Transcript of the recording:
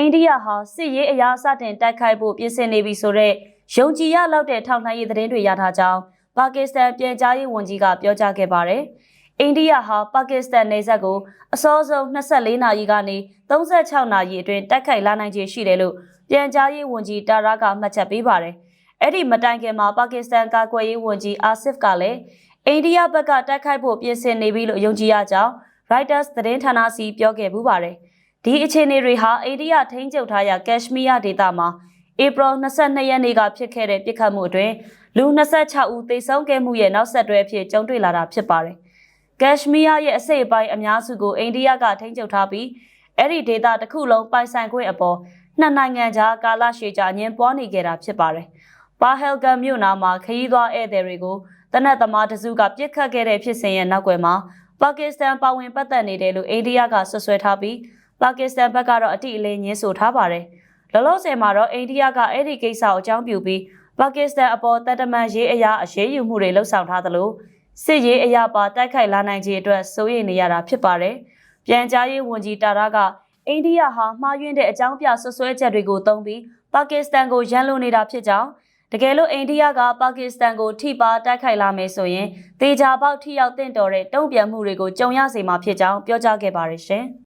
အိန္ဒိယဟာစစ်ရေးအရာစတင်တိုက်ခိုက်ဖို့ပြင်ဆင်နေပြီဆိုတော့ယုံကြည်ရလောက်တဲ့ထောက်လှမ်းရေးသတင်းတွေရထားကြောင်းပါကစ္စတန်ပြည်ကြားရေးဝန်ကြီးကပြောကြားခဲ့ပါတယ်။အိန္ဒိယဟာပါကစ္စတန်နယ်စပ်ကိုအစောဆုံး24နာရီကနေ36နာရီအတွင်းတိုက်ခိုက်လာနိုင်ခြေရှိတယ်လို့ပြည်ကြားရေးဝန်ကြီးတာရာကမှတ်ချက်ပေးပါတယ်။အဲ့ဒီမတိုင်ခင်မှာပါကစ္စတန်ကာကွယ်ရေးဝန်ကြီးအာဆစ်ကလည်းအိန္ဒိယဘက်ကတိုက်ခိုက်ဖို့ပြင်ဆင်နေပြီလို့ယုံကြည်ရကြောင်း Reuters သတင်းဌာနစီပြောခဲ့ပူပါတယ်။ ဒီအခြေအနေတွေဟာအိန္ဒိယထိန်းချုပ်ထားရာကက်ရှမီးယားဒေသမှာဧပြီ22ရက်နေ့ကဖြစ်ခဲ့တဲ့ပြစ်ခတ်မှုအတွင်းလူ26ဦးသေဆုံးခဲ့မှုရဲ့နောက်ဆက်တွဲအဖြစ်ကြုံတွေ့လာတာဖြစ်ပါတယ်။ကက်ရှမီးယားရဲ့အစိတ်အပိုင်းအများစုကိုအိန္ဒိယကထိန်းချုပ်ထားပြီးအဲ့ဒီဒေသတစ်ခုလုံးပိုင်ဆိုင်ခွင့်အပေါ်နှစ်နိုင်ငံကြားကာလရှည်ကြာညှင်းပွားနေကြတာဖြစ်ပါတယ်။ပါဟယ်ဂမ်မြို့နာမှာခရီးသွားဧည့်သည်တွေကိုတနက်သမားတစုကပြစ်ခတ်ခဲ့တဲ့ဖြစ်စဉ်ရဲ့နောက်ွယ်မှာပါကစ္စတန်ပါဝင်ပတ်သက်နေတယ်လို့အိန္ဒိယကဆွဆွဲထားပြီး ပါကစ္စတန်ဘက်ကတော့အတိအလင်းညင်းဆိုထားပါတယ်။လောလောဆယ်မှာတော့အိန္ဒိယကအဲ့ဒီကိစ္စကိုအကြောင်းပြုပြီးပါကစ္စတန်အပေါ်တပ်တမန်ရေးအရာအရေးယူမှုတွေလှုပ်ဆောင်ထားသလိုစစ်ရေးအရာပါတိုက်ခိုက်လာနိုင်ခြေအတွက်စိုးရိမ်နေရတာဖြစ်ပါတယ်။ပြန်ကြားရေးဝန်ကြီးတာရာကအိန္ဒိယဟာမှားယွင်းတဲ့အကြောင်းပြဆွဆွဲချက်တွေကိုသုံးပြီးပါကစ္စတန်ကိုရန်လိုနေတာဖြစ်ကြောင်းတကယ်လို့အိန္ဒိယကပါကစ္စတန်ကိုထိပါတိုက်ခိုက်လာမယ်ဆိုရင်တေချာပေါက်ထိရောက်တင့်တော်တဲ့တုံ့ပြန်မှုတွေကိုကြုံရစေမှာဖြစ်ကြောင်းပြောကြားခဲ့ပါတယ်ရှင်။